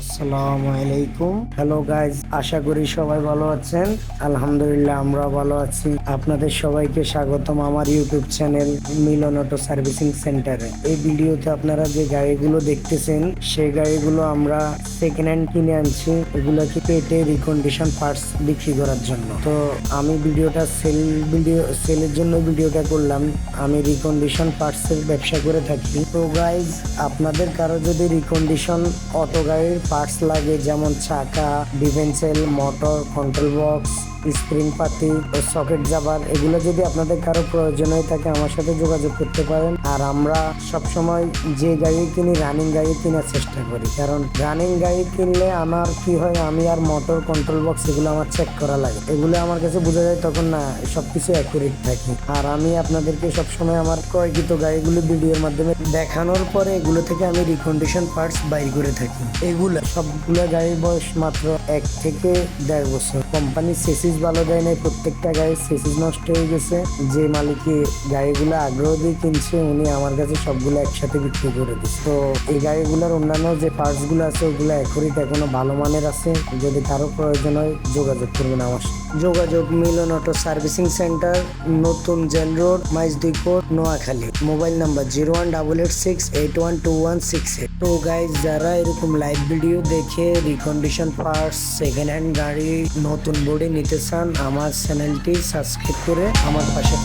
আসসালামু আলাইকুম। Hello guys আশা করি সবাই ভালো আছেন। আলহামদুলিল্লাহ, আমরা ভালো আছি। আপনাদের সবাইকে স্বাগতম আমার YouTube channel Milan auto servicing সেন্টারে। এই ভিডিওতে আপনারা যে গাড়িগুলো দেখতেছেন, সেই গাড়িগুলো আমরা সেকেন্ড হ্যান্ড কিনে আনছি। এগুলোকে পেটে রিকন্ডিশন পার্টস বিক্রি করার জন্য। তো আমি ভিডিওটা সেল ভিডিও সেলের জন্য ভিডিওটা করলাম। আমি রিকন্ডিশন পার্টসের ব্যবসা করে থাকি। তো গাইজ আপনাদের কারও যদি রিকন্ডিশন অটো গাড়ির পার্টস লাগে যেমন চাকা differential motor control box spring পাতি সকেট জাবার, এগুলো যদি আপনাদের কারও প্রয়োজন হয়ে থাকে আমার সাথে যোগাযোগ করতে পারেন। আর আমরা সবসময় যে গাড়ি কিনি রানিং গাড়ি কেনার চেষ্টা করি। কারণ রানিং গাড়ি কিনলে আমার কি হয়, আমি আর মোটর কন্ট্রোল বক্স এগুলো আমার চেক করা লাগে। এগুলো আমার কাছে বোঝা যায় তখন না, সবকিছু অ্যাকুরেট থাকে। আর আমি আপনাদেরকে সবসময় আমার ক্রয়কৃত গাড়িগুলো ভিডিওর মাধ্যমে দেখানোর পরে এগুলো থেকে আমি রিকন্ডিশন পার্টস বাইর করে থাকি। এগুলো, সবগুলো গাড়ির বয়স মাত্র এক থেকে দেড় বছর। কোম্পানির সেসিস ভালো দেয় নাই, প্রত্যেকটা গায়ে সেসিস নষ্ট হয়ে গেছে। যে মালিকে গাড়িগুলো আগ্রহ দিয়ে কিনছে, উনি আমার কাছে সবগুলো একসাথে বিক্রি করে দিচ্ছে। তো এই গাড়িগুলোর অন্যান্য যে পার্টসগুলো আছে, ওগুলো এখনই এখনও ভালো মানের আছে। যদি কারও প্রয়োজন হয়, যোগাযোগ করবেন আমার সাথে। যোগাযোগ মিলন অটো সার্ভিসিং সেন্টার, নতুন জেন রোড মাইজ মাইজদিকপুর Noakhali mobile number zero one double eight six eight one two one six eight তো গাইজ, যারা এরকম লাইভ ভিডিও দেখে রিকন্ডিশন পার্টস সেকেন্ড হ্যান্ড গাড়ি, নতুন বডি নিতে চান, আমার চ্যানেলটি সাবস্ক্রাইব করে আমার পাশে।